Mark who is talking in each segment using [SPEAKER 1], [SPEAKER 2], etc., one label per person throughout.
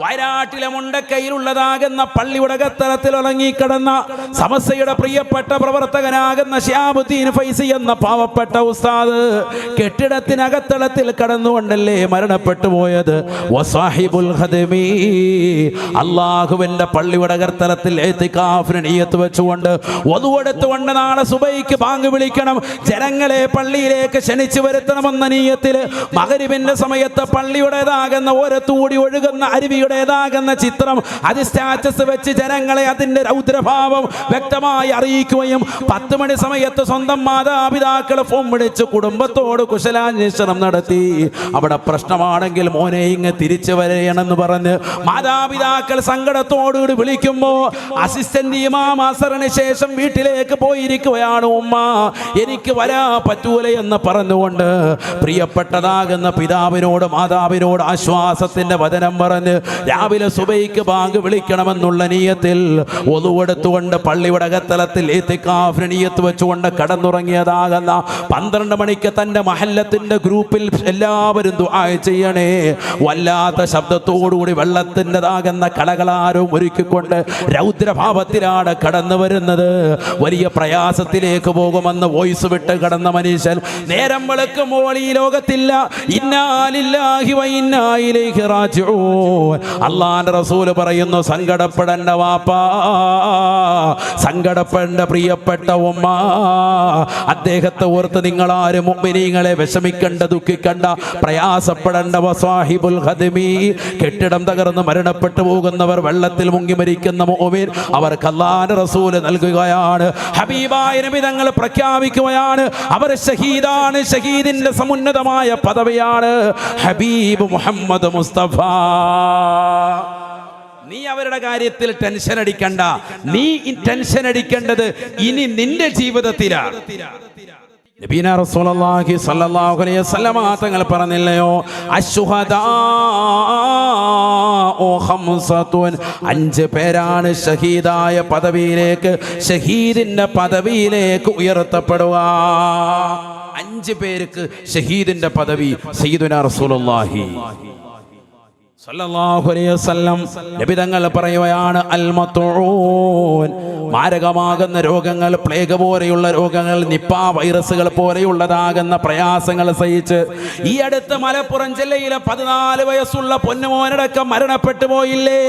[SPEAKER 1] വയനാട്ടിലെ മുണ്ടക്കൈയിലുള്ളതാകുന്ന പള്ളിയുടെ കത്തലത്തിൽ ഉറങ്ങിക്കിടന്ന സമസ്യയുടെ പ്രിയപ്പെട്ട പ്രവർത്തകനാകുന്ന ശ്യാബുദ്ദീൻ ഫൈസി എന്ന പാവപ്പെട്ട ഉസ്താദ് കെട്ടിടത്തിനകത്തളത്തിൽ കടന്നുകൊണ്ടല്ലേ മരണപ്പെട്ടു പോയത്? അള്ളാഹുവിന്റെ പള്ളിയുടെ കർത്തലത്തിൽ എത്തിക്കാഫിനീയത്ത് വെച്ചുകൊണ്ട് ഒതുവെടുത്തുകൊണ്ട് നാളെ സുബൈക്ക് ബാങ്ക് വിളിക്കണം. ജനങ്ങളെ പള്ളിയിലേക്ക് ക്ഷണിച്ചു വരുത്തണമെന്ന നീയത്തിൽ മകരിവിന്റെ സമയത്ത് പള്ളിയുടേതാകുന്ന ഓരത്തൂടി ഒഴുകുന്ന അരുവിയുടേതാകുന്ന ചിത്രം അത് സ്റ്റാറ്റസ് വെച്ച് ജനങ്ങളെ അതിന്റെ രൗദ്രഭാവം വ്യക്തമായി അറിയിക്കുകയും പത്ത് മണി സമയത്ത് സ്വന്തം മാതാപിതാക്കളെ ഫോൺ വിളിച്ച് കുടുംബത്തോട് കുശലാന്വേഷണം നടത്തി. അവിടെ പ്രശ്നമാണെങ്കിൽ മോനെ ഇങ്ങ് തിരിച്ചു വരണമെന്ന് പറഞ്ഞ് മാതാപിതാക്കൾ സങ്കടത്തോടുകൂടി വിളിക്കുമ്പോൾ അസിസ്റ്റന്റ് ഇമാം അസറിന് ശേഷം വീട്ടിലേക്ക് പോയിരിക്കുകയാണ് ഉമ്മ. എനിക്ക് വരാ പറ്റൂല എന്ന് പറഞ്ഞുകൊണ്ട് പ്രിയപ്പെട്ടതാകുന്ന പിതാവിനോട് മാതാവിനോട് ആശ്വാസത്തിന്റെ വചനം പറഞ്ഞ് രാവിലെ സുബൈക്ക് ബാങ്ക് വിളിക്കണമെന്നുള്ള നീയത്തിൽ ഒതുവെടുത്തുകൊണ്ട് പള്ളിയുടെ അകത്തലത്തിൽ എത്തിക്കാഫ്രണീയത്ത് വെച്ചുകൊണ്ട് കടന്നുറങ്ങിയതാകുന്ന പന്ത്രണ്ട് മണിക്ക് തന്റെ മഹല്ലത്തിന്റെ ഗ്രൂപ്പിൽ എല്ലാവരും ദുആ ചെയ്യണേ. വല്ലാത്ത ശബ്ദത്തോടുകൂടി വെള്ളത്തിന്റെതാകുന്ന കളകളാരും ഒരുക്കിക്കൊണ്ട് രൗദ്രഭാവത്തിലാണ് കടന്നു വരുന്നത്. വലിയ പ്രയാസത്തിലേക്ക് പോകുമെന്ന് വോയിസ് വിട്ട് കടന്ന മനുഷ്യൻ നേരം വെളുക്കുമ്പോൾ ഈ ലോകത്തില്ല. ഇന്നാലില്ലാഹി വൈന്നായിലേക്ക് റാജിഊൻ. അള്ളാന്റെ റസൂൽ പറയുന്നു സങ്കടപ്പെടേണ്ട വാപ്പാ സങ്കടപ്പെടേണ്ട പ്രിയപ്പെട്ട ഉമ്മ അദ്ദേഹത്തെ ഓർത്ത് നിങ്ങൾ ആരും മുമ്പിനീങ്ങളെ വിഷമിക്കണ്ട ദുഃഖിക്കണ്ട പ്രയാസപ്പെടേണ്ട വസാഹിബുൽ ഹദിമി കെട്ടിടം തകർന്ന് മരണപ്പെട്ടു പോകുന്നവർ വെള്ളത്തിൽ മുങ്ങി മരിക്കുന്ന മോമിൻ അവർക്ക് അള്ളാന്റെ റസൂൽ നൽകുകയാണ്. ഹബീബായ നബി തങ്ങൾ പ്രഖ്യാപിക്കുകയാണ് അവർ ഷഹീദാണ് ഷഹീദിന്റെ സമുന്നതമായ പദവിയാണ്. ഹബീബ് മുഹമ്മദ് മുസ്തഫ. നീ അവരുടെ കാര്യത്തിൽ ടെൻഷൻ അടിക്കണ്ട. നീ ടെൻഷൻ അടിക്കേണ്ടത് ഇനി നിന്റെ ജീവിതത്തിലാണ് നബീന പറഞ്ഞില്ലയോ? അഞ്ച് പേരാണ് ഷഹീദായ പദവിയിലേക്ക് ഷഹീദിന്റെ പദവിയിലേക്ക് ഉയർത്തപ്പെടുക. അഞ്ച് പേർക്ക് ഷഹീദിന്റെ പദവി സയ്യിദുന റസൂലുള്ളാഹി. സല്ലല്ലാഹു അലൈഹി വസല്ലം നബി തങ്ങൾ പറയുകയാണ് മാരകമാകുന്ന രോഗങ്ങൾ പ്ലേഗ് പോലെയുള്ള രോഗങ്ങൾ നിപ്പ വൈറസുകൾ പോലെയുള്ളതാകുന്ന പ്രയാസങ്ങൾ സഹിച്ച് ഈ അടുത്ത് മലപ്പുറം ജില്ലയിലെ പതിനാല് വയസ്സുള്ള പൊന്നുമോനടക്കം മരണപ്പെട്ടു പോയില്ലേ?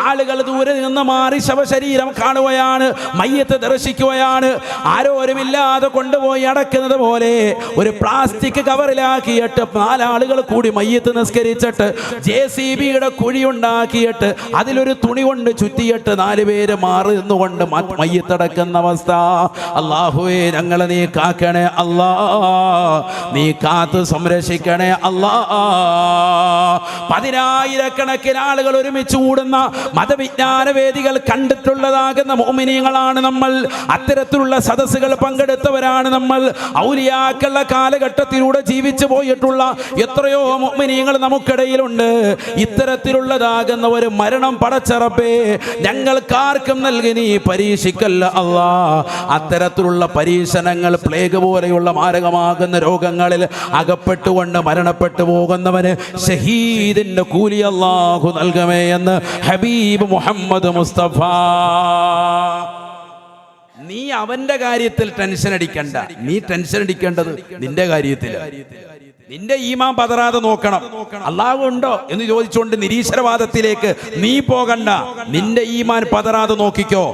[SPEAKER 1] ആളുകൾ ദൂരെ നിന്ന് മാറി ശവശരീരം കാണുകയാണ് മയ്യത്ത് ദർശിക്കുകയാണ്. ആരോരുമില്ലാതെ കൊണ്ടുപോയി അടക്കുന്നത് പോലെ ഒരു പ്ലാസ്റ്റിക് കവറിലാക്കിയിട്ട് നാലാളുകൾ കൂടി മയ്യത്ത് നിസ്കരിച്ചിട്ട് ജെ സി ബിയുടെ കുഴി ഉണ്ടാക്കിയിട്ട് അതിലൊരു തുണി കൊണ്ട് ചുറ്റിയിട്ട് നാല് പേര് മാറി നിന്നുകൊണ്ട് മയ്യത്തടക്കുന്ന അവസ്ഥ. അള്ളാഹുവേ ഞങ്ങളെ നീ കാക്കണേ അല്ലാ. നീ കാത്ത് സംരക്ഷിക്കണേ അല്ലാ. പതിനായിരക്കണക്കിന് ആളുകൾ ഒരുമിച്ച് കൂടുന്ന മതവിജ്ഞാന വേദികൾ കണ്ടിട്ടുള്ളതാകുന്ന മോമിനിയങ്ങളാണ് നമ്മൾ. അത്തരത്തിലുള്ള സദസ്സുകൾ പങ്കെടുത്തവരാണ് നമ്മൾ. ഔലിയാക്കളുടെ കാലഘട്ടത്തിലൂടെ ജീവിച്ചു പോയിട്ടുള്ള എത്രയോ മോമിനിയങ്ങൾ നമുക്കിടയിലുണ്ട്. ഇത്തരത്തിലുള്ളതാകുന്ന ഒരു മരണം പടച്ചറപ്പേ ഞങ്ങൾക്കാർക്കും നൽകി നീ പരീക്ഷിക്കല്ല അള്ളാ. അത്തരത്തിലുള്ള പരീക്ഷണങ്ങൾ പ്ലേഗ് പോലെയുള്ള മാരകമാകുന്ന രോഗങ്ങളിൽ അകപ്പെട്ടുകൊണ്ട് മരണപ്പെട്ടു പോകുന്നവന് ഷഹീദിന്റെ കൂലി അള്ളാഹു നൽകമേ എന്ന് ഹബീബ് മുഹമ്മദ് മുസ്തഫ. നീ അവന്റെ കാര്യത്തിൽ ടെൻഷൻ അടിക്കണ്ട. നീ ടെൻഷൻ അടിക്കേണ്ടത് നിന്റെ കാര്യത്തിൽ നിന്റെ ഈമാൻ പതറാതെ നോക്കണം. അള്ളാഹു ഉണ്ടോ എന്ന് ചോദിച്ചുകൊണ്ട് നിരീശ്വരവാദത്തിലേക്ക് നീ പോകണ്ട. നിന്റെ ഈമാൻ പതറാതെ നോക്കിക്കോ.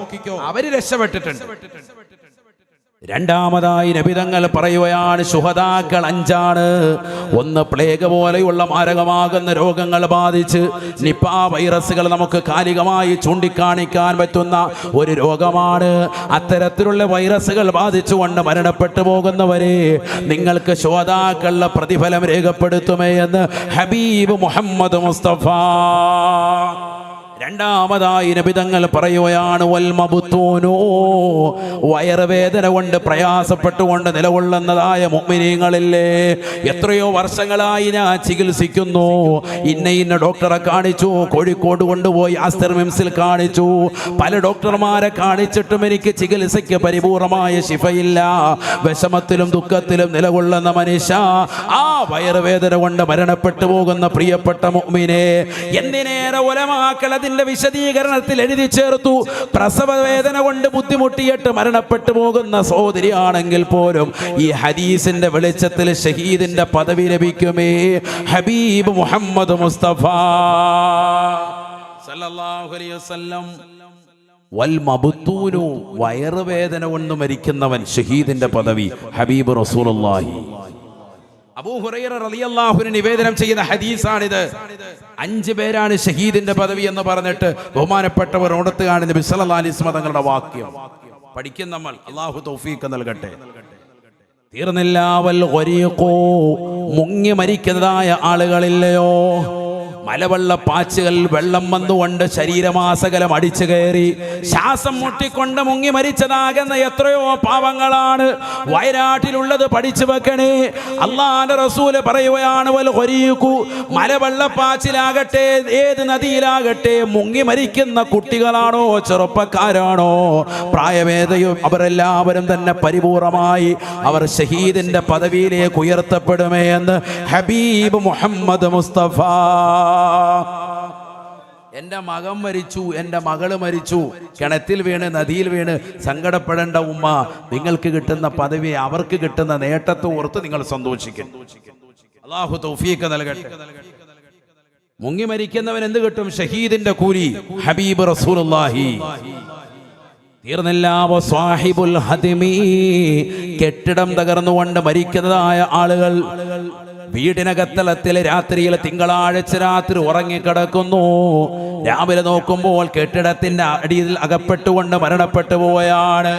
[SPEAKER 1] അവർ രക്ഷപ്പെട്ടിട്ടുണ്ട്. രണ്ടാമതായി നബിതങ്ങൾ പറയുകയാണ് ശുഹതാക്കൾ അഞ്ചാണ്. ഒന്ന് പ്ലേഗ് പോലെയുള്ള മാരകമാകുന്ന രോഗങ്ങൾ ബാധിച്ച് നിപ്പ വൈറസുകൾ നമുക്ക് കാലികമായി ചൂണ്ടിക്കാണിക്കാൻ പറ്റുന്ന ഒരു രോഗമാണ്. അത്തരത്തിലുള്ള വൈറസുകൾ ബാധിച്ചുകൊണ്ട് മരണപ്പെട്ടു പോകുന്നവരെ നിങ്ങൾക്ക് ശോതാക്കളുടെ പ്രതിഫലം രേഖപ്പെടുത്തുമേ എന്ന് ഹബീബ് മുഹമ്മദ് മുസ്തഫ. രണ്ടാമതായി നബിതങ്ങൾ പറയുകയാണ് വയറുവേദന കൊണ്ട് പ്രയാസപ്പെട്ടുകൊണ്ട് നിലകൊള്ളുന്നതായ മുമ്മിനീങ്ങളില്ലേ എത്രയോ വർഷങ്ങളായി ഞാൻ ചികിത്സിക്കുന്നു. ഇന്ന ഇന്ന ഡോക്ടറെ കാണിച്ചു കോഴിക്കോട് കൊണ്ടുപോയി ആസ്തർ മിംസിൽ കാണിച്ചു. പല ഡോക്ടർമാരെ കാണിച്ചിട്ടും എനിക്ക് ചികിത്സയ്ക്ക് പരിപൂർണമായ ശിഫയില്ല. വിഷമത്തിലും ദുഃഖത്തിലും നിലകൊള്ളുന്ന മനുഷ്യ ആ വയറുവേദന കൊണ്ട് മരണപ്പെട്ടു പോകുന്ന പ്രിയപ്പെട്ട മുമ്മിനെ എന്തിനേറെ ഒലമാക്കൾ അതിന്റെ വിശദീകരണത്തിൽ എഴുതി ചേർത്തു. പ്രസവ വേദന കൊണ്ട് ബുദ്ധിമുട്ടിയിട്ട് മരണപ്പെട്ടു പോകുന്ന സഹോദരിയാണെങ്കിൽ പോലും ഈ ഹദീസിന്റെ വെളിച്ചത്തിൽ ഷഹീദിന്റെ പദവി ലഭിക്കുമേ. ഹബീബ് മുഹമ്മദ് മുസ്തഫ. സല്ലല്ലാഹു അലൈഹി വസല്ലം. വൽ വയറുവേദന കൊണ്ട് മരിക്കുന്നവൻ ഷഹീദിന്റെ പദവി. ഹബീബ് റസൂലുള്ളാഹി. നിവേദനം ചെയ്യുന്ന ഹദീസാണിത്. അഞ്ചു പേരാണ് ഷഹീദിന്റെ പദവി എന്ന് പറഞ്ഞിട്ട് ബഹുമാനപ്പെട്ടവർ ഓടത്ത് കാണുന്ന ബിസലല്ലാ അലിസ്മ തങ്ങളുടെ വാക്യം. പഠിക്കും നമ്മൾ. അള്ളാഹു തൗഫീഖ് നൽകട്ടെ. തീർന്നില്ല വൽ മുങ്ങി മരിക്കുന്നതായ ആളുകളില്ലയോ? മലവെള്ള പാച്ചുകൾ വെള്ളം വന്നുകൊണ്ട് ശരീരമാസകലം അടിച്ചു കയറി ശ്വാസം മുട്ടിക്കൊണ്ട് മുങ്ങി മരിച്ചതാകുന്ന എത്രയോ പാവങ്ങളാണ്. വയനാട്ടിലുള്ളത് പഠിച്ചു വെക്കണേ. അള്ളാന്റെ റസൂൽ പറയുകയാണ് മലവെള്ളപ്പാച്ചിലാകട്ടെ ഏത് നദിയിലാകട്ടെ മുങ്ങി മരിക്കുന്ന കുട്ടികളാണോ ചെറുപ്പക്കാരാണോ? പ്രായമേതയും അവരെല്ലാവരും തന്നെ പരിപൂർണമായി അവർ ഷഹീദിന്റെ പദവിയിലേക്ക് ഉയർത്തപ്പെടുമേ എന്ന് ഹബീബ് മുഹമ്മദ് മുസ്തഫ എന്റെ മകൻ മരിച്ചു എന്റെ മകൾ മരിച്ചു. കിണറ്റിൽ വീണ് നദിയിൽ വീണ് സങ്കടപ്പെടേണ്ട ഉമ്മ നിങ്ങൾക്ക് കിട്ടുന്ന പദവി അവർക്ക് കിട്ടുന്ന നേട്ടത്തെ ഓർത്ത് നിങ്ങൾ സന്തോഷിക്കും. അള്ളാഹു തൗഫീഖ് നൽകട്ടെ. മുങ്ങി മരിക്കുന്നവൻ എന്ത് കിട്ടും? ഷഹീദിന്റെ കൂലി ഹബീബ് റസൂലുള്ളാഹി. തീർന്നില്ല കെട്ടിടം തകർന്നുകൊണ്ട് മരിക്കുന്നതായ ആളുകൾ. വീടിനകത്തളത്തിൽ രാത്രിയിൽ തിങ്കളാഴ്ച രാത്രി ഉറങ്ങിക്കിടക്കുന്നു. രാവിലെ നോക്കുമ്പോൾ കെട്ടിടത്തിന്റെ അടിയിൽ അകപ്പെട്ടുകൊണ്ട് മരണപ്പെട്ടു പോയാണ്.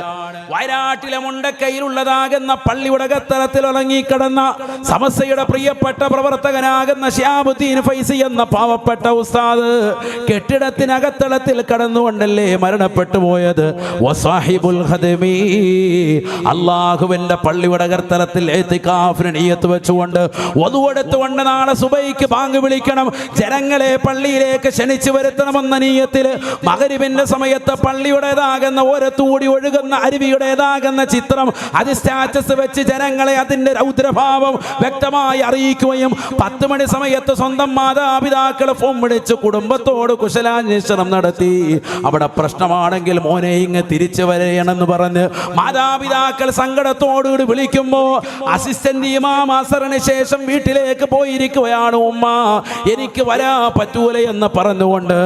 [SPEAKER 1] വയനാട്ടിലെ മുണ്ടക്കൈയിലുള്ളതാകുന്ന പള്ളിയുടെ അകത്തളത്തിൽ ഉറങ്ങിക്കിടന്ന സമസ്യയുടെ പ്രിയപ്പെട്ട പ്രവർത്തകനാകുന്ന ഷ്യാബുദ്ദീൻ ഫൈസി എന്ന പാവപ്പെട്ട ഉസ്താദ് കെട്ടിടത്തിനകത്തളത്തിൽ കടന്നുകൊണ്ടല്ലേ മരണപ്പെട്ടു പോയത്? അള്ളാഹുവിന്റെ പള്ളിയുടെ അകത്തളത്തിൽ ഏത്തിക്കാഫിന് നീയത്ത് വെച്ചുകൊണ്ട് ഒതുവെടുത്തുകൊണ്ട് നാളെ സുബൈക്ക് പാങ്ക് വിളിക്കണം. ജനങ്ങളെ പള്ളിയിലേക്ക് ക്ഷണിച്ചു വരുത്തണമെന്ന നീയത്തിൽ മകരിവിന്റെ സമയത്ത് പള്ളിയുടേതാകുന്ന ഓരത്തൂടി ഒഴുകുന്ന അരുവിയുടേതാകുന്ന ചിത്രം അത് സ്റ്റാറ്റസ് വെച്ച് ജനങ്ങളെ അതിന്റെ രൗദ്രഭാവം വ്യക്തമായി അറിയിക്കുകയും പത്ത് മണി സമയത്ത് സ്വന്തം മാതാപിതാക്കൾ ഫോൺ വിളിച്ച് കുടുംബത്തോട് കുശലാന്വേഷണം നടത്തി. അവിടെ പ്രശ്നമാണെങ്കിൽ മോനെ ഇങ്ങ് തിരിച്ചു വരണമെന്ന് പറഞ്ഞ് മാതാപിതാക്കൾ സങ്കടത്തോടുകൂടി വിളിക്കുമ്പോ അസിസ്റ്റന്റ് ഇമാം അസറിന് ശേഷം വീട്ടിലേക്ക് പോയിരിക്കുകയാണ് ഉമ്മ. എനിക്ക് വരാ പറ്റൂല എന്ന് പറഞ്ഞുകൊണ്ട്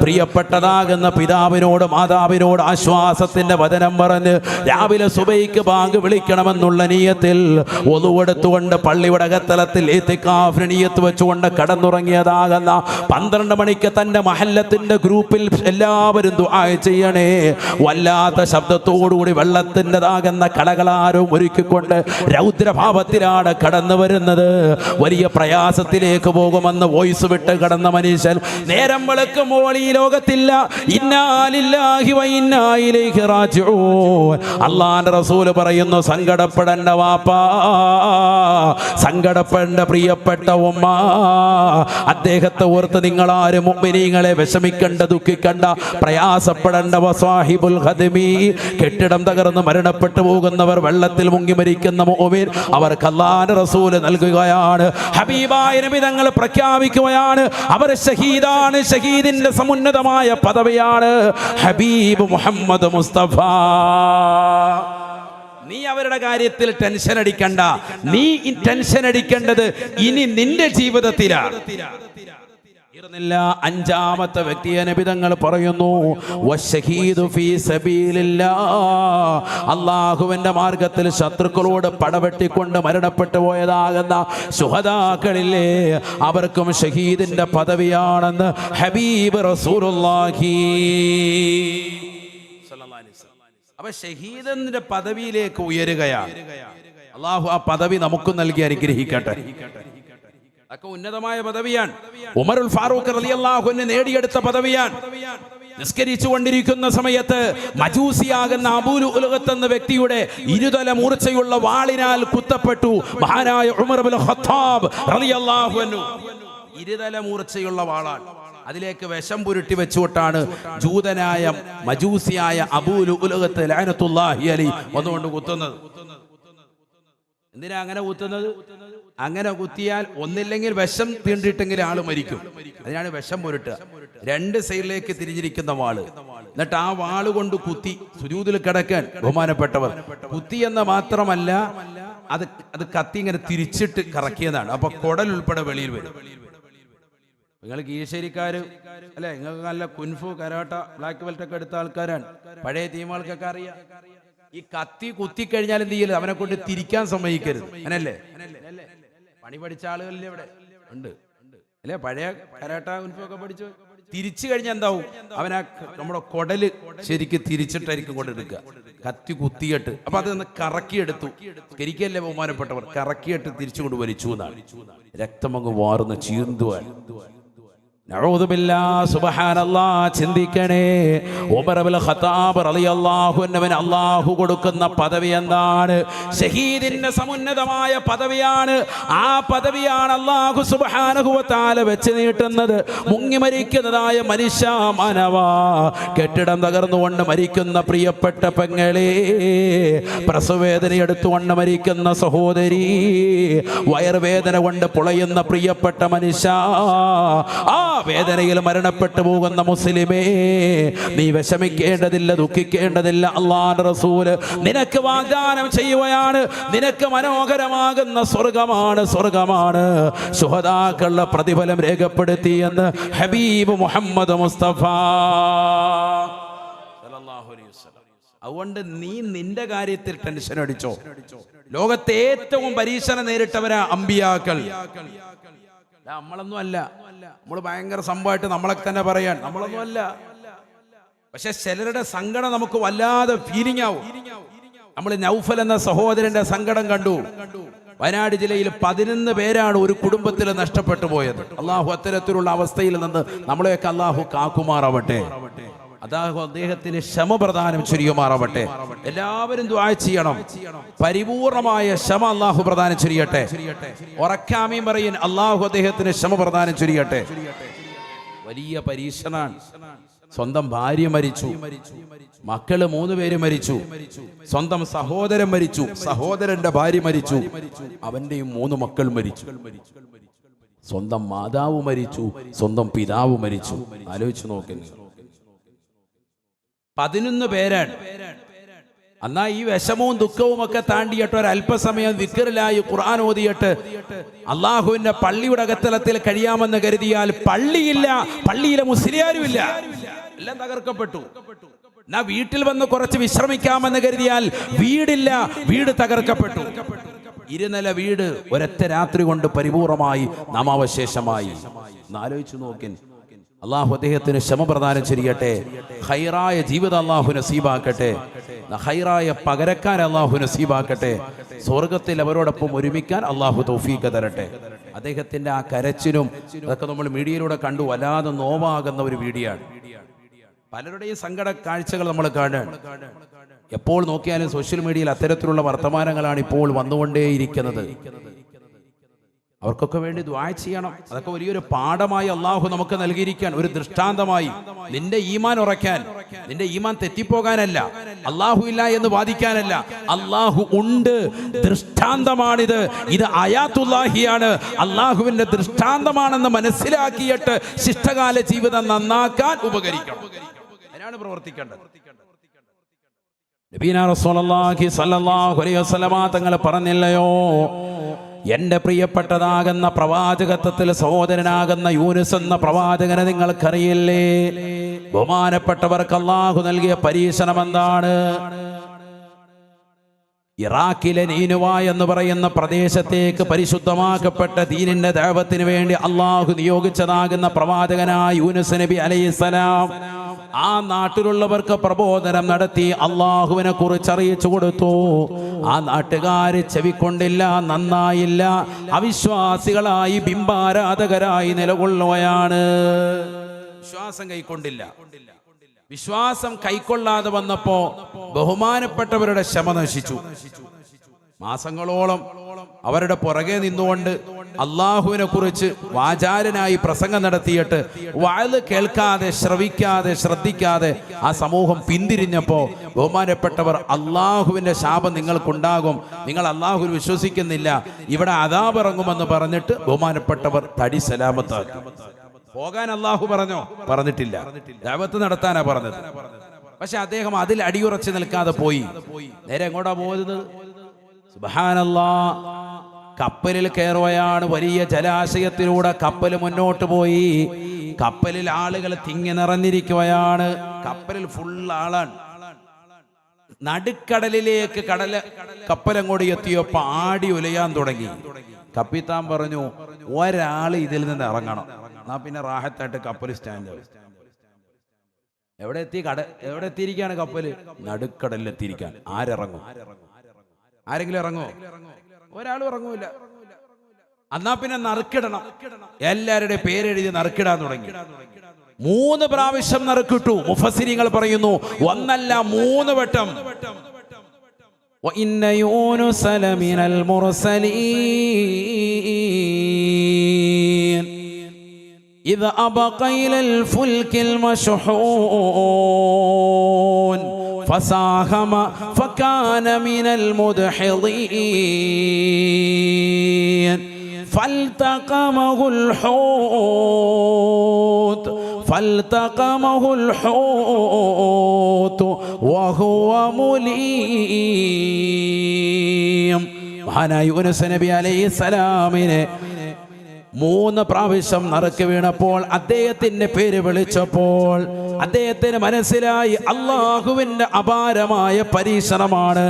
[SPEAKER 1] പ്രിയപ്പെട്ടതാകുന്ന പിതാവിനോട് മാതാവിനോട് ആശ്വാസത്തിന്റെ വചനം പറഞ്ഞ് രാവിലെ സുബൈക്ക് ബാങ്ക് വിളിക്കണമെന്നുള്ള നീയത്തിൽ ഒതുവെടുത്തുകൊണ്ട് പള്ളിയുടെ അകത്തലത്തിൽ എത്തിക്കാഫ്രണീയത്ത് വെച്ചുകൊണ്ട് കടന്നുറങ്ങിയതാകുന്ന പന്ത്രണ്ട് മണിക്ക് തന്റെ മഹല്ലത്തിന്റെ ഗ്രൂപ്പിൽ എല്ലാവരും ദുആയ ചെയ്യണേ. വല്ലാത്ത ശബ്ദത്തോടുകൂടി വെള്ളത്തിന്റെതാകുന്ന കളകളാരും ഒരുക്കിക്കൊണ്ട് രൗദ്രഭാവത്തിലാണ് കടന്നു വരുന്നത് വലിയ പ്രയാസത്തിലേക്ക് പോകുമെന്ന് വോയിസ് വിട്ട് കടന്ന മനുഷ്യൻ നേരം വെളുക്കുമ്പോൾ ഈ ലോകത്തില്ല. അള്ളാന്റെ റസൂൽ പറയുന്നു സങ്കടപ്പെടേണ്ട വാപ്പാ സങ്കടപ്പെടേണ്ട പ്രിയപ്പെട്ട ഉമ്മ. അദ്ദേഹത്തെ ഓർത്ത് നിങ്ങൾ ആരും മുമ്പിനീങ്ങളെ വിഷമിക്കണ്ട ദുഃഖിക്കണ്ട. പ്രയാസപ്പെടേണ്ട വസാഹിബുൽ കെട്ടിടം തകർന്ന് മരണപ്പെട്ടു പോകുന്നവർ വെള്ളത്തിൽ മുങ്ങി മരിക്കുന്ന മോമിൻ അവർക്ക് അള്ളാന്റെ റസൂൽ നൽകുകയാണ് ഹബീബായ നബി തങ്ങൾ പ്രഖ്യാപിക്കുകയാണ്. അവർ ഷഹീദാണ് ഷഹീദിന്റെ സമുന്നതമായ പദവിയാണ്. ഹബീബ് മുഹമ്മദ് മുസ്തഫ. നീ അവരുടെ കാര്യത്തിൽ ടെൻഷൻ അടിക്കണ്ട. നീ ടെൻഷൻ അടിക്കേണ്ടത് ഇനി നിന്റെ ജീവിതത്തിലാണ് തീർന്നില്ല. അഞ്ചാമത്തെ വ്യക്തിയെ നബിതങ്ങൾ പറയുന്നു അള്ളാഹുവിന്റെ മാർഗത്തിൽ ശത്രുക്കളോട് പടവെട്ടിക്കൊണ്ട് മരണപ്പെട്ടു പോയതാകുന്ന സുഹതാക്കളില്ലേ അവർക്കും ഷഹീദിന്റെ പദവിയാണെന്ന് ഹബീബ് റസൂലുള്ളാഹി അപ്പൊ ഷഹീദിന്റെ പദവിയിലേക്ക് ഉയരുകയാണ്. അള്ളാഹു ആ പദവി നമുക്ക് നൽകി അനുഗ്രഹിക്കട്ടെ. അതൊക്കെ ഉന്നതമായ പദവിയാണ്. ഉമറുൽ ഫാറൂഖ് റളിയല്ലാഹുവിന് നേടിയെടുത്ത പദവിയാണ്. നിസ്കരിച്ചു കൊണ്ടിരിക്കുന്ന സമയത്ത് മജൂസിയാകുന്ന അബൂലു ഉലകത്ത് എന്ന വ്യക്തിയുടെ ഇരുതല മൂർച്ചയുള്ള വാളിനാൽ കുത്തപ്പെട്ടു മഹാനായ ഉമർ ഖത്താബ് റളിയല്ലാഹു അൻഹു. ഇരുതല മൂർച്ചയുള്ള വാളാണ്. അതിലേക്ക് വിഷം പുരുട്ടി വെച്ചുകൊണ്ടാണ് ജൂതനായ മജൂസിയായ അബൂലു ഉലകത്ത് ലാനത്തുല്ലാഹി അലി വന്നുകൊണ്ട് കുത്തുന്നത്. എന്തിനാ അങ്ങനെ കുത്തുന്നത്? അങ്ങനെ കുത്തിയാൽ ഒന്നില്ലെങ്കിൽ വിഷം തീണ്ടിട്ടെങ്കിൽ ആൾ മരിക്കും. അതിനാണ് വിഷം പുരട്ടുക. രണ്ട് സൈഡിലേക്ക് തിരിഞ്ഞിരിക്കുന്ന വാൾ. എന്നിട്ട് ആ വാൾ കൊണ്ട് കുത്തി സുജൂതിൽ കിടക്കാൻ ബഹുമാനപ്പെട്ടവർ. കുത്തി എന്ന മാത്രമല്ല അത് അത് കത്തി ഇങ്ങനെ തിരിച്ചിട്ട് കറക്കിയതാണ്. അപ്പൊ കുടൽ ഉൾപ്പെടെ വെളിയിൽ വരും. നിങ്ങൾ കീശേരിക്കാര് അല്ലെ? നിങ്ങൾക്ക് നല്ല കുൻഫു കരാട്ട ബ്ലാക്ക് ബെൽറ്റ് ഒക്കെ എടുത്ത ആൾക്കാരാണ്. പഴയ ടീമുകൾക്കൊക്കെ അറിയാം. ഈ കത്തി കുത്തി കഴിഞ്ഞാൽ എന്ത് ചെയ്യരുത്? അവനെ കൊണ്ട് തിരിക്കാൻ സമ്മതിക്കരുത്. അങ്ങനല്ലേ? പണി പഠിച്ച ആളുകളില്ലേ ഇവിടെ ഉണ്ട്. അല്ലേ? പഴയ കരാട്ട ഒക്കെ പഠിച്ചു തിരിച്ചു കഴിഞ്ഞാൽ എന്താവും? അവനാ നമ്മുടെ കൊടൽ ശരിക്ക് തിരിച്ചിട്ടായിരിക്കും കൊണ്ടെടുക്കുക കത്തി കുത്തിയിട്ട്. അപ്പൊ അത് കറക്കിയെടുത്തു. ശരിക്കല്ലേ ബഹുമാനപ്പെട്ടവർ? കറക്കിയിട്ട് തിരിച്ചു കൊണ്ട് വലിച്ചു എന്നാണ്. രക്തമങ്ങ് വാർന്ന് ചീന്തുവാൻ. ചിന്തിക്കണേ. അല്ലാഹു കൊടുക്കുന്ന പദവി എന്താണ്? ഷഹീദിന്റെ സമുന്നതമായ പദവിയാണ്. ആ പദവിയാണ് വ തആല വെച്ച് നീട്ടുന്നത്. മുങ്ങി മരിക്കുന്നതായ മനുഷ്യ മാനവ. കെട്ടിടം തകർന്നുകൊണ്ട് മരിക്കുന്ന പ്രിയപ്പെട്ട പെങ്ങളെ പ്രസവേദന എടുത്തുകൊണ്ട് മരിക്കുന്ന സഹോദരി വയർവേദന കൊണ്ട് പുളയുന്ന പ്രിയപ്പെട്ട മനുഷ്യ ആ വേദനയിൽ മരണപ്പെട്ടു പോകുന്ന മുസ്ലിമേ നീ വിഷമിക്കേണ്ടതില്ല ദുഃഖിക്കേണ്ടതില്ല. അള്ളാൻ റസൂൽ നിനക്ക് വാഗ്ദാനം ചെയ്യുകയാണ്. നിനക്ക് മനോഹരമാകുന്ന സ്വർഗമാണ് സ്വർഗമാണ്. സുഹതാക്കളുടെ പ്രതിഫലം രേഖപ്പെടുത്തി എന്ന് ഹബീബ് മുഹമ്മദ് മുസ്തഫ. അതുകൊണ്ട് നീ നിന്റെ കാര്യത്തിൽ ടെൻഷൻ അടിച്ചോ. ലോകത്തെ ഏറ്റവും പരീക്ഷണ നേരിട്ടവരാ അമ്പിയാക്കൾ. നമ്മളൊന്നും അല്ല. നമ്മൾ ഭയങ്കര സംഭവമായിട്ട് നമ്മളെ തന്നെ പറയാൻ. നമ്മളൊന്നും അല്ല. പക്ഷെ ചിലരുടെ സങ്കടം നമുക്ക് വല്ലാതെ ഫീലിംഗ് ആവും. നമ്മൾ നൗഫൽ എന്ന സഹോദരന്റെ സങ്കടം കണ്ടു. വയനാട് ജില്ലയിൽ പതിനൊന്ന് പേരാണ് ഒരു കുടുംബത്തിൽ നഷ്ടപ്പെട്ടു പോയത്. അള്ളാഹു അത്തരത്തിലുള്ള അവസ്ഥയിൽ നിന്ന് നമ്മളെയൊക്കെ അള്ളാഹു കാക്കുമാറാവട്ടെ. അതാഹു അദ്ദേഹത്തിന് ക്ഷമ പ്രദാനം ചുരിയുമാറാവട്ടെ. എല്ലാവരും ദ്വാ ചെയ്യണം. പരിപൂർണമായ ക്ഷമ അള്ളാഹു പ്രദാനം ചുരിയട്ടെ. ഉറക്കാമീൻ പറയും അള്ളാഹു അദ്ദേഹത്തിന് ക്ഷമ പ്രദാനം ചെയ്യട്ടെ വലിയ പരീക്ഷണാണ്. സ്വന്തം ഭാര്യ മരിച്ചു. മക്കൾ മൂന്ന് പേര് മരിച്ചു. സ്വന്തം സഹോദരൻ മരിച്ചു. സഹോദരന്റെ ഭാര്യ മരിച്ചു. അവന്റെയും മൂന്ന് മക്കൾ മരിച്ചു. സ്വന്തം മാതാവ് മരിച്ചു. സ്വന്തം പിതാവ് മരിച്ചു. ആലോചിച്ചു നോക്കുന്നു പതിനൊന്ന് പേരാണ്. എന്നാ ഈ വിഷമവും ദുഃഖവും ഒക്കെ താണ്ടിയിട്ട് ഒരു അല്പസമയം വിക്കറിലായി ഖുർആൻ ഓതിയിട്ട് അള്ളാഹുവിന്റെ പള്ളിയുടെ അകത്തലത്തിൽ കഴിയാമെന്ന് കരുതിയാൽ പള്ളിയില്ല പള്ളിയിലെ മുസ്ലിയാരുമില്ല. എല്ലാം തകർക്കപ്പെട്ടു. എന്നാ വീട്ടിൽ വന്ന് കുറച്ച് വിശ്രമിക്കാമെന്ന് കരുതിയാൽ വീടില്ല വീട് തകർക്കപ്പെട്ടു. ഇരുനില വീട് ഒരൊറ്റ രാത്രി കൊണ്ട് പരിപൂർണമായി നാമാവശേഷമായി. ആലോചിച്ചു നോക്കിൻ. അള്ളാഹു അദ്ദേഹത്തിന് ക്ഷമ പ്രദാനം ചെയ്യട്ടെ. ഹൈറായ ജീവിതം അള്ളാഹു നസീബാക്കട്ടെ. ഹൈറായ പകരക്കാൻ അള്ളാഹു നസീബാക്കട്ടെ. സ്വർഗത്തിൽ അവരോടൊപ്പം ഒരുമിക്കാൻ അള്ളാഹു തൗഫീഖ് തരട്ടെ. അദ്ദേഹത്തിന്റെ ആ കരച്ചിലും അതൊക്കെ നമ്മൾ മീഡിയയിലൂടെ കണ്ടു. വല്ലാതെ നോവാകുന്ന ഒരു വീഡിയോ ആണ് പലരുടെയും സങ്കട കാഴ്ചകൾ നമ്മൾ കാണുകയാണ് എപ്പോൾ നോക്കിയാലും സോഷ്യൽ മീഡിയയിൽ അത്തരത്തിലുള്ള വർത്തമാനങ്ങളാണ് ഇപ്പോൾ വന്നുകൊണ്ടേയിരിക്കുന്നത്. അവർക്കൊക്കെ വേണ്ടി ദ്വായ ചെയ്യണം. അതൊക്കെ വലിയൊരു പാഠമായി അള്ളാഹു നമുക്ക് നൽകിയിരിക്കാൻ ഒരു ദൃഷ്ടാന്തമായി. നിന്റെ ഈമാൻ ഉറയ്ക്കാൻ നിന്റെ ഈമാൻ തെറ്റിപ്പോകാനല്ല. അള്ളാഹു ഇല്ല എന്ന് വാദിക്കാനല്ല. അള്ളാഹു ഉണ്ട്. ദൃഷ്ടാന്തമാണിത്. ഇത് അയാത്തുല്ലാഹിയാണ്. അള്ളാഹുവിന്റെ ദൃഷ്ടാന്തമാണെന്ന് മനസ്സിലാക്കിയിട്ട് ശിഷ്ടകാല ജീവിതം നന്നാക്കാൻ ഉപകരിക്കണം. അതിനാണ് പ്രവർത്തിക്കേണ്ടത്. നബീന റസൂലുള്ളാഹി സ്വല്ലല്ലാഹു അലൈഹി വസല്ലമ തങ്ങൾ പറഞ്ഞില്ലയോ? എന്റെ പ്രിയപ്പെട്ടതാകുന്ന പ്രവാചകത്വത്തിൽ സഹോദരനാകുന്ന യൂനുസ് എന്ന പ്രവാചകനെ നിങ്ങൾക്കറിയില്ലേ? ബഹുമാനപ്പെട്ടവർക്ക് അള്ളാഹു നൽകിയ പരീക്ഷണം എന്താണ്? ഇറാഖിലെ നീനുവ എന്ന് പറയുന്ന പ്രദേശത്തേക്ക് പരിശുദ്ധമാക്കപ്പെട്ട ദീനിന്റെ ദേവത്തിന് വേണ്ടി അള്ളാഹു നിയോഗിച്ചതാകുന്ന പ്രവാചകനായ യൂനുസ് നബി അലൈഹിസ്സലാം. ആ നാട്ടിലുള്ളവർക്ക് പ്രബോധനം നടത്തി അള്ളാഹുവിനെ കുറിച്ച് അറിയിച്ചു കൊടുത്തു. ആ നാട്ടുകാര് ചെവിക്കൊണ്ടില്ല നന്നായില്ല അവിശ്വാസികളായി ബിംബാരാധകരായി നിലകൊള്ളുകയാണ്. വിശ്വാസം കൈക്കൊണ്ടില്ല. വിശ്വാസം കൈക്കൊള്ളാതെ വന്നപ്പോ ബഹുമാനപ്പെട്ടവരുടെ ക്ഷമ നശിച്ചു. മാസങ്ങളോളം അവരുടെ പുറകെ നിന്നുകൊണ്ട് അള്ളാഹുവിനെ കുറിച്ച് വാചാരനായി പ്രസംഗം നടത്തിയിട്ട് വാഴ് കേൾക്കാതെ ശ്രവിക്കാതെ ശ്രദ്ധിക്കാതെ ആ സമൂഹം പിന്തിരിഞ്ഞപ്പോ ബഹുമാനപ്പെട്ടവർ അള്ളാഹുവിന്റെ ശാപം നിങ്ങൾക്കുണ്ടാകും. നിങ്ങൾ അള്ളാഹു വിശ്വസിക്കുന്നില്ല. ഇവിടെ അതാപിറങ്ങുമെന്ന് പറഞ്ഞിട്ട് ബഹുമാനപ്പെട്ടവർ തടി സലാമത്താക്കി. പോകാൻ അള്ളാഹു പറഞ്ഞോ? പറഞ്ഞിട്ടില്ല. ദൈവത്ത് നടത്താനാ പറഞ്ഞത്. പക്ഷെ അദ്ദേഹം അതിൽ അടിയുറച്ച് നിൽക്കാതെ പോയി. നേരെ എങ്ങോട്ടാ പോയത്? സുബഹാനല്ലാ. കപ്പലിൽ കയറുകയാണ് വലിയ ജലാശയത്തിലൂടെ കപ്പൽ മുന്നോട്ട് പോയി. കപ്പലിൽ ആളുകൾ തിങ്ങി നിറഞ്ഞിരിക്കുകയാണ്. കപ്പലിൽ ഫുൾ ആളാണ്. നടുക്കടലിലേക്ക് കടല കപ്പലങ്ങോട്ട് എത്തിയപ്പോ ആടി ഉലയാൻ തുടങ്ങി. കപ്പിത്താൻ പറഞ്ഞു ഒരാൾ ഇതിൽ നിന്ന് ഇറങ്ങണം. എന്നാ പിന്നെ റാഹത്തായിട്ട് കപ്പൽ സ്റ്റാൻഡ് എവിടെ എത്തി കട എവിടെ എത്തിയിരിക്കാണ് കപ്പൽ? നടുക്കടലിൽ എത്തിയിരിക്കാൻ ആരിറങ്ങും? ആരെങ്കിലും ഇറങ്ങുമോ ഒരാളും ഇറങ്ങൂല എന്നാ പിന്നെ നറുക്കിടണം എല്ലാവരുടെ പേരെഴുതി നറുക്കിടാൻ തുടങ്ങി മൂന്ന് പ്രാവശ്യം നറുക്കിട്ടു മുഫസിരിങ്ങൾ പറയുന്നു ഒന്നല്ല മൂന്ന് വട്ടം وإن يونس لمن المرسلين إذا أبق إلى الفلك المشحون فساهم فكان من المدحضين فالتقمه الحوت فالتقمه الحوت وهو مليم മഹാനായ യൂനുസ് നബി അലൈഹി സലാമിനെ മൂന്ന് പ്രാവശ്യം നറുക്ക് വീണപ്പോൾ അദ്ദേഹത്തിന്റെ പേര് വിളിച്ചപ്പോൾ അദ്ദേഹത്തിന് മനസ്സിലായി അള്ളാഹുവിന്റെ അപാരമായ പരീക്ഷണമാണ്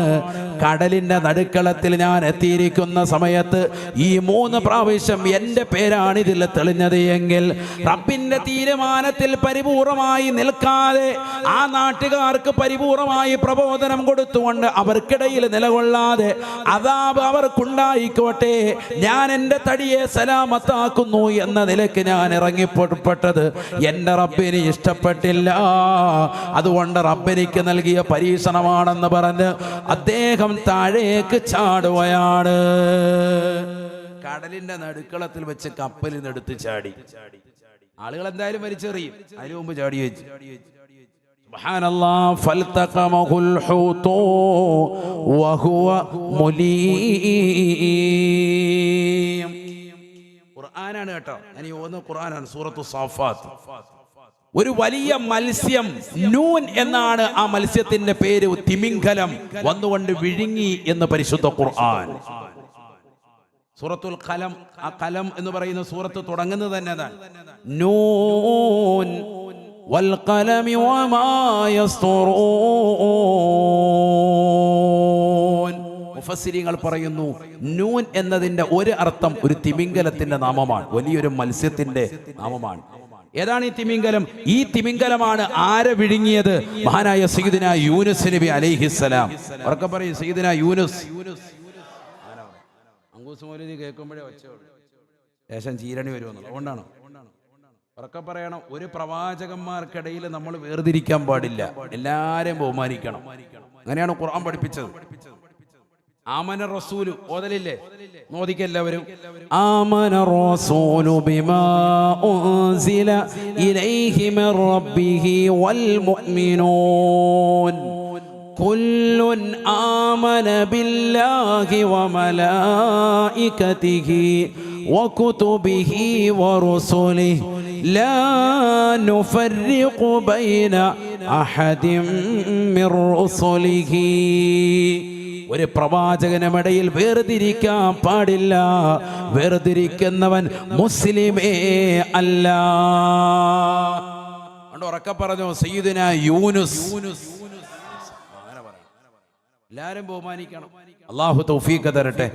[SPEAKER 1] കടലിന്റെ നടുക്കളത്തിൽ ഞാൻ എത്തിയിരിക്കുന്ന സമയത്ത് ഈ മൂന്ന് പ്രാവശ്യം എന്റെ പേരാണ് ഇതിൽ തെളിഞ്ഞത് എങ്കിൽ റബ്ബിന്റെ തീരുമാനത്തിൽ പരിപൂർണമായി നിൽക്കാതെ ആ നാട്ടുകാർക്ക് പരിപൂർണമായി പ്രബോധനം കൊടുത്തുകൊണ്ട് അവർക്കിടയിൽ നിലകൊള്ളാതെ അതാപ് അവർക്കുണ്ടായിക്കോട്ടെ ഞാൻ എന്റെ തടിയെ സലാമത്താക്കുന്നു എന്ന നിലയ്ക്ക് ഞാൻ ഇറങ്ങിപ്പെട്ടത് എന്റെ റബ്ബിന് ഇഷ്ടപ്പെട്ടില്ല. അതുകൊണ്ട് റബ്ബിനിക്ക് നൽകിയ പരീക്ഷണമാണെന്ന് പറഞ്ഞ് അദ്ദേഹം താഴേക്ക് ചാടുകയാണ് കടലിന്റെ നടുക്കളത്തിൽ വെച്ച് കപ്പലിൽ നിന്ന് എടുത്ത് ചാടി ആളുകൾ എന്തായാലും വലിച്ചെറിയും അതിനു മുമ്പ് ചാടി വെച്ച് سبحان الله فالتقمه الحوت وهو مليم ഖുർആനാണ് കേട്ടോ ഞാൻ ഈ ഓതുന്ന ഖുർആനാണ് സൂറത്തു സാഫാത്ത് ഒരു വലിയ മത്സ്യം നൂൻ എന്നാണ് ആ മത്സ്യത്തിന്റെ പേര് തിമിംഗലം വന്നുകൊണ്ട് വിഴുങ്ങി എന്ന് പരിശുദ്ധ ഖുർആൻ സൂറത്തുൽ കലം ആ കലം എന്ന് പറയുന്ന സൂറത്ത് തുടങ്ങുന്നത് തന്നെ അതാണ് നൂൻ والقلم وما يسطرون മുഫസ്സിരിങ്ങൾ പറയുന്നു നൂൻ എന്നതിന്റെ ഒരു അർത്ഥം ഒരു തിമിംഗലത്തിന്റെ നാമമാണ് വലിയൊരു മത്സ്യത്തിന്റെ നാമമാണ് ഏതാണ് ഈ തിമിംഗലം? ഈ തിമിംഗലമാണ് ആരെ വിഴുങ്ങിയത്? മഹാനായ സീദിന യൂനുസ് നബി അലൈഹിസ്സലാം ഉറക്കെ പറയും സീദിന യൂനുസ്. അങ്കൂസ് ജീരണി കേൾക്കുമ്പോഴേ ലേശം ചീരണി വരുമെന്നുള്ളത് അതുകൊണ്ടാണ്. ഉറക്കെ പറയണം ഒരു പ്രവാചകന്മാർക്കിടയിൽ നമ്മൾ വേർതിരിക്കാൻ പാടില്ല. എല്ലാരെയും ബഹുമാനിക്കണം. അങ്ങനെയാണ് ഖുർആൻ പഠിപ്പിച്ചത്. ആമന റസൂലു ഓതലില്ലേ നോദിക്ക് എല്ലാവരും ആമന റസൂലു ബിമാ ഉൻസില ഇലൈഹി മിർ റബ്ബിഹി വൽ മുഅ്മിനൂൻ كل آمن بالله وملائكته وكتبه ورسله لا نفرق بين أحد من رسله ഒരു പ്രവാചകനുമിടയിൽ വേർതിരിക്കാൻ പാടില്ല. വേർതിരിക്കുന്നവൻ മുസ്ലിമേ അല്ല. ഉറക്ക പറഞ്ഞു സയ്യിദിന യൂനുസ്. എല്ലാരും ബഹുമാനിക്കണം. അള്ളാഹു തൗഫീഖ് തരട്ടെ.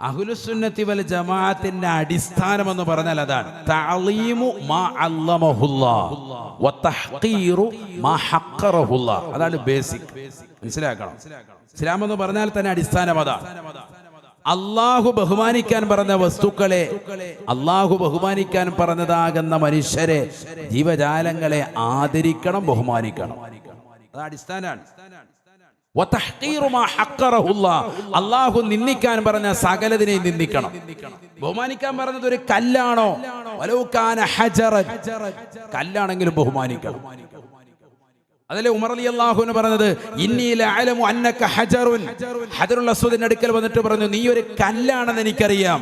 [SPEAKER 1] അഹുലുസുന്നത്തി വൽ ജമാഅത്തിന്റെ അടിസ്ഥാനം എന്ന് പറഞ്ഞാൽ അതാണ്. തഅലീമു മാ അല്ലമഹുല്ലാ വ തഹ്ഖീറു മാ ഹഖറഹുല്ലാ. അതാണ് ബേസിക്. മനസ്സിലാക്കണം. ഇസ്ലാം എന്ന് പറഞ്ഞാൽ തന്നെ അടിസ്ഥാനം അതാണ് അള്ളാഹു ബഹുമാനിക്കാൻ പറഞ്ഞ വസ്തുക്കളെ അള്ളാഹു ബഹുമാനിക്കാൻ പറഞ്ഞതാകുന്ന മനുഷ്യരെ ജീവജാലങ്ങളെ ആദരിക്കണം ബഹുമാനിക്കണം. അത് അടിസ്ഥാനമാണ്. അള്ളാഹു നിന്ദിക്കാൻ പറഞ്ഞ സകലതിനെയും നിന്ദിക്കണം. ബഹുമാനിക്കാൻ പറഞ്ഞത് ഒരു കല്ലാണോ? കല്ലാണെങ്കിലും ബഹുമാനിക്കണം. അതല്ലേ ഉമർ അലി അള്ളാഹുവിന് പറഞ്ഞത് ഹജറുൽ അസ്വദിന്റെ അടുക്കൽ വന്നിട്ട് പറഞ്ഞു നീ ഒരു കല്ലാണെന്ന് എനിക്കറിയാം.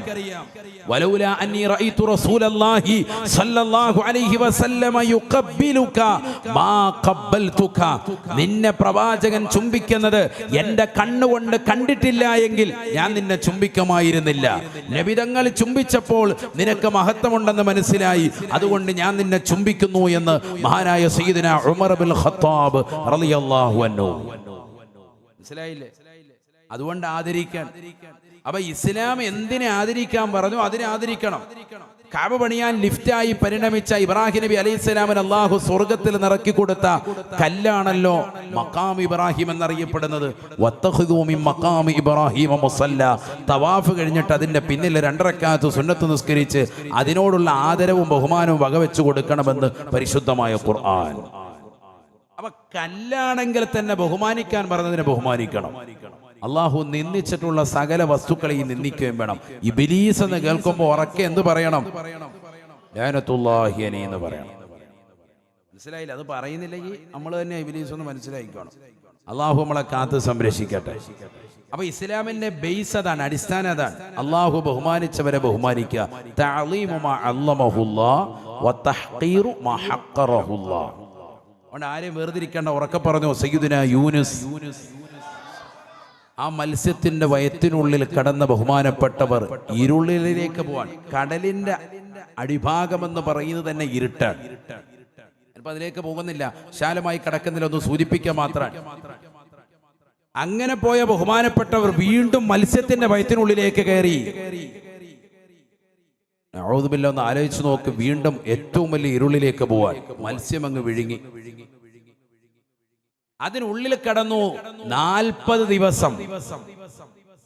[SPEAKER 1] വലൗല അന്നി റഅയ്തു റസൂലല്ലാഹി സല്ലല്ലാഹു അലൈഹി വസല്ലമ യുഖബ്ബിലുക മാ ഖബ്ബൽതുക. നിന്നെ പ്രവാചകൻ ചുംബിക്കുന്നത് എന്റെ കണ്ണുകൊണ്ട് കണ്ടിട്ടില്ല എങ്കിൽ ഞാൻ നിന്നെ ചുംബിക്കുമായിരുന്നില്ല. നബിതങ്ങൾ ചുംബിച്ചപ്പോൾ നിനക്ക് മഹത്വമുണ്ടെന്ന് മനസ്സിലായി. അതുകൊണ്ട് ഞാൻ നിന്നെ ചുംബിക്കുന്നു എന്ന് മഹാനായ സയ്യിദന ഉമർ ബിൻ ഖത്താബ് റളിയല്ലാഹു അൻഹു. മനസ്സിലായില്ലേ? അതുകൊണ്ട് ആദരിക്കാൻ. അപ്പൊ ഇസ്ലാം എന്തിനെ ആദരിക്കാൻ പറഞ്ഞു? അതിനെ ആദരിക്കണം. കാബ പണിയാൻ ലിഫ്റ്റായി പരിണമിച്ച ഇബ്രാഹിം നബി അലൈഹി സ്വലാമിന് അള്ളാഹു സ്വർഗത്തിൽ നിറക്കി കൊടുത്ത കല്ലാണല്ലോ മക്കാം ഇബ്രാഹിം എന്നറിയപ്പെടുന്നത്. മക്കാം ഇബ്രാഹിം മുസല്ല. തവാഫ് കഴിഞ്ഞിട്ട് അതിന്റെ പിന്നിൽ രണ്ടരക്കാത്ത് സുന്നത്ത് നിസ്കരിച്ച് അതിനോടുള്ള ആദരവും ബഹുമാനവും വകവെച്ചു കൊടുക്കണമെന്ന് പരിശുദ്ധമായ ഖുർആൻ. അപ്പൊ കല്ലാണെങ്കിൽ തന്നെ ബഹുമാനിക്കാൻ പറഞ്ഞതിനെ ബഹുമാനിക്കണം. അള്ളാഹു നിന്ദിച്ചിട്ടുള്ള സകല വസ്തുക്കളെയും നിന്ദിക്കുകയും വേണം. ഈ ബിലീസ് എന്ന് കേൾക്കുമ്പോൾ ഉറക്കെ എന്ത് പറയണം? ലാനത്തുല്ലാഹി അലൈഹി എന്ന് പറയണം. മനസ്സിലായില്ല? അത് പറയുന്നില്ലെങ്കിൽ നമ്മൾ തന്നെ ഇബിലീസ് ഒന്ന് മനസ്സിലായിക്കണം. അള്ളാഹു നമ്മളെ കാത്ത് സംരക്ഷിക്കട്ടെ. അപ്പൊ ഇസ്ലാമിന്റെ ബേസ് അതാണ് അടിസ്ഥാനം അതാണ്. അള്ളാഹു ബഹുമാനിച്ചവരെ ബഹുമാനിക്കുക. അതുകൊണ്ട് ആരെയും വേർതിരിക്കേണ്ട ഉറക്കെ പറഞ്ഞു സയ്യുദിന യൂനുസ്. ആ മത്സ്യത്തിന്റെ വയറ്റിനുള്ളിൽ കടന്ന ബഹുമാനപ്പെട്ടവർ ഇരുളിലേക്ക് പോവാൻ കടലിന്റെ അടിഭാഗം എന്ന് പറയുന്നത് തന്നെ ഇരുട്ടാണ്. ചിലപ്പോൾ അതിലേക്ക് പോകുന്നില്ല ശാലമായി കിടക്കുന്നില്ല ഒന്ന് സൂചിപ്പിക്കുക മാത്രമാണ് അങ്ങനെ പോയ ബഹുമാനപ്പെട്ടവർ വീണ്ടും മത്സ്യത്തിന്റെ വയറ്റിനുള്ളിലേക്ക് കയറി. ഔദുബില്ല ഒന്ന് ആലോചിച്ച് നോക്ക്. വീണ്ടും ഏറ്റവും വലിയ ഇരുളിലേക്ക് പോവാൻ. മത്സ്യം അങ്ങ് വിഴുങ്ങി. അതിനുള്ളിൽ കടന്നു നാൽപ്പത് ദിവസം.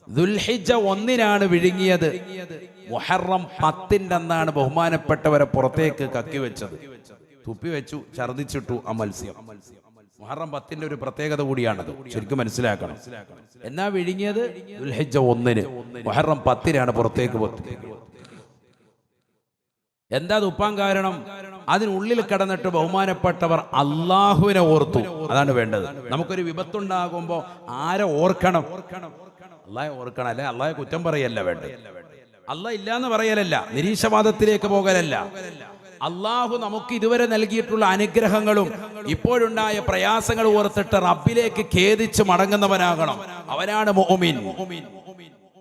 [SPEAKER 1] ദുൽഹിജ ഒന്നിനാണ് വിഴുങ്ങിയത്. മുഹറം പത്തിന്റെ അന്നാണ് ബഹുമാനപ്പെട്ടവരെ പുറത്തേക്ക് കക്കി വെച്ചത്. തുപ്പി വെച്ചു ഛർദിച്ചിട്ടു ആ മത്സ്യം. മുഹറം പത്തിന്റെ ഒരു പ്രത്യേകത കൂടിയാണത്. ശരിക്കും മനസ്സിലാക്കണം. എന്നാ വിഴുങ്ങിയത്? ദുൽഹിജ ഒന്നിന്. മുഹറം പത്തിനാണ് പുറത്തേക്ക് എന്താ ദുപ്പാൻ കാരണം? അതിനുള്ളിൽ കടന്നിട്ട് ബഹുമാനപ്പെട്ടവർ അള്ളാഹുവിനെ ഓർത്തു. അതാണ് വേണ്ടത്. നമുക്കൊരു വിപത്തുണ്ടാകുമ്പോ ആരെ ഓർക്കണം? അള്ളാഹെ ഓർക്കണം. അല്ലെ? അള്ളാഹെ കുറ്റം പറയല്ല വേണ്ടത്. അള്ളാഹ് ഇല്ലാന്ന് പറയലല്ല. നിരീശവാദത്തിലേക്ക് പോകലല്ല. അള്ളാഹു നമുക്ക് ഇതുവരെ നൽകിയിട്ടുള്ള അനുഗ്രഹങ്ങളും ഇപ്പോഴുണ്ടായ പ്രയാസങ്ങൾ ഓർത്തിട്ട് റബ്ബിലേക്ക് ഖേദിച്ച് മടങ്ങുന്നവനാകണം. അവനാണ് മോമിൻ